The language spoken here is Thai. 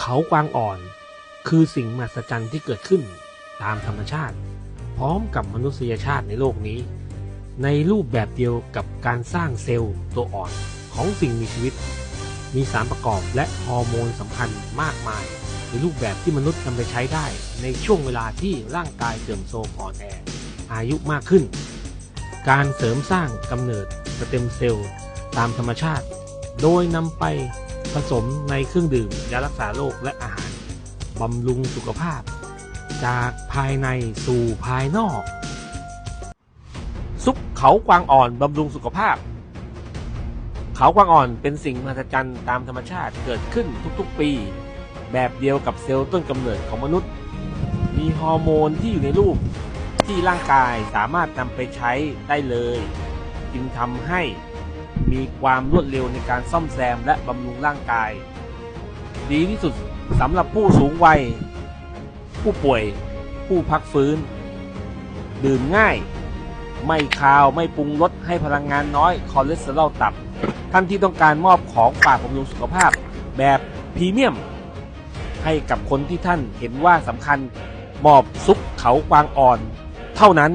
เขากวางอ่อนคือสิ่งมหัศจรรย์ที่เกิดขึ้นตามธรรมชาติ พร้อมกับมนุษยชาติในโลกนี้ ในรูปแบบเดียวกับการสร้างเซลล์ตัวอ่อนของสิ่งมีชีวิต มีสารประกอบและฮอร์โมนสำคัญมากมาย ในรูปแบบที่มนุษย์นำไปใช้ได้ ในช่วงเวลาที่ร่างกายเสื่อมโทรมอ่อนแออายุมากขึ้น การเสริมสร้างกำเนิดสเต็มเซลล์ตามธรรมชาติ โดยนำไป สมในเครื่องดื่มยารักษาโรคและอาหารบำรุงสุขภาพ จากภายในสู่ภายนอก ซุปเขากวางอ่อนบำรุงสุขภาพ เขากวางอ่อนเป็นสิ่งมหัศจรรย์ตามธรรมชาติเกิดขึ้นทุกๆปี แบบเดียวกับเซลล์ต้นกำเนิดของมนุษย์ มีฮอร์โมนที่อยู่ในรูปที่ร่างกายสามารถนำไปใช้ได้เลย จึงทำให้ มีความรวดเร็วในการซ่อมแซมและบำรุงร่างกาย ดีที่สุดสำหรับผู้สูงวัย ผู้ป่วย ผู้พักฟื้น ดื่มง่าย ไม่คาวไม่ปรุงรสให้พลังงานน้อยคอเลสเตอรอลต่ำท่านที่ต้องการมอบของฝากบำรุงสุขภาพแบบพรีเมียม ให้กับคนที่ท่านเห็นว่าสำคัญมอบซุปเขากวางอ่อน เท่านั้น